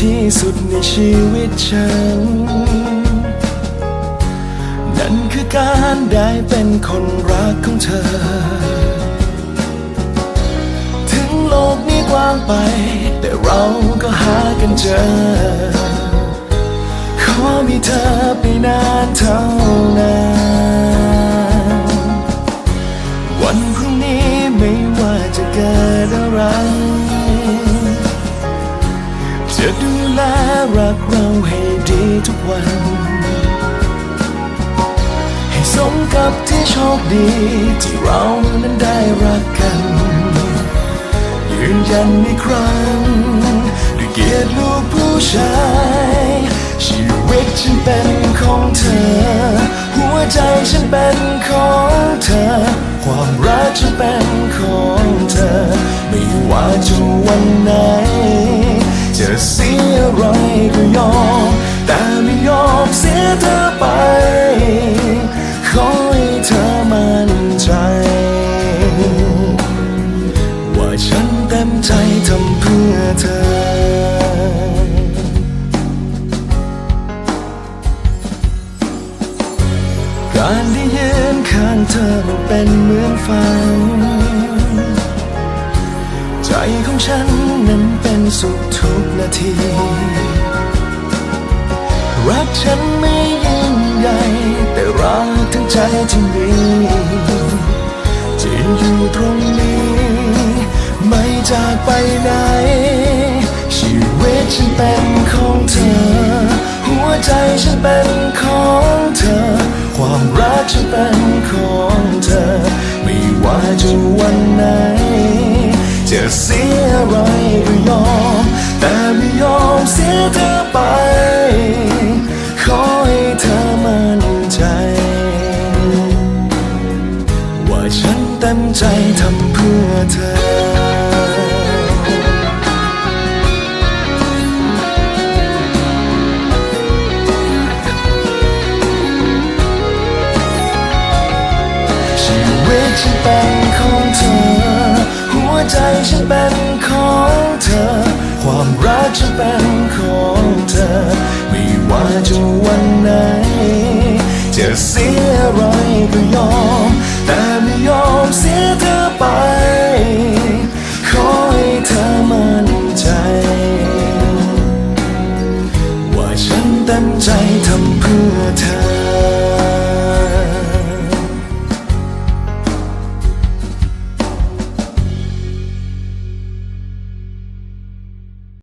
ที่สุดในชีวิตฉัน นั่นคือการได้เป็นคนรักของเธอ ถึงโลกนี้กว้างไป แต่เราก็หากันเจอ ขอมีเธอไปนานเท่านั้นวันพรุ่งนี้ไม่ว่าจะเกิดอะไร รักเราให้ดีทุกวัน ให้สมกับที่โชคดีที่เรานั้นได้รักกัน ยืนยันอีกครั้งด้วยเกียรติลูกผู้ชาย ชีวิตฉันเป็นของเธอ หัวใจฉันเป็นของเธอ ความรักฉันเป็นของเธอ ไม่ว่าจะวันไหน ใจทำเพื่อเธอ การได้ยืนข้างเธอเป็นเหมือนฝัน ใจของฉันนั้นเป็นสุขทุกนาที รักฉันไม่ยิ่งใหญ่ แต่รักทั้งใจที่มีจะอยู่ตรงนี้ จากไปไหน ชีวิตฉันเป็นของเธอ หัวใจฉันเป็นของเธอ ความรักฉันเป็นของเธอ ไม่ว่าจะวันไหน จะเสียอะไรก็ยอม แต่ไม่ยอมเสียเธอไป ขอให้เธอมั่นใจ ว่าฉันเต็มใจทำเพื่อเธอ ชีวิตฉันเป็นของเธอ หัวใจฉันเป็นของเธอ ความรักฉันเป็นของเธอ ไม่ว่าจะวันไหน จะเสียอะไรก็ยอม แต่ไม่ยอมเสียเธอไป ขอให้เธอมั่นใจ ว่าฉันเต็มใจทำเพื่อเธอ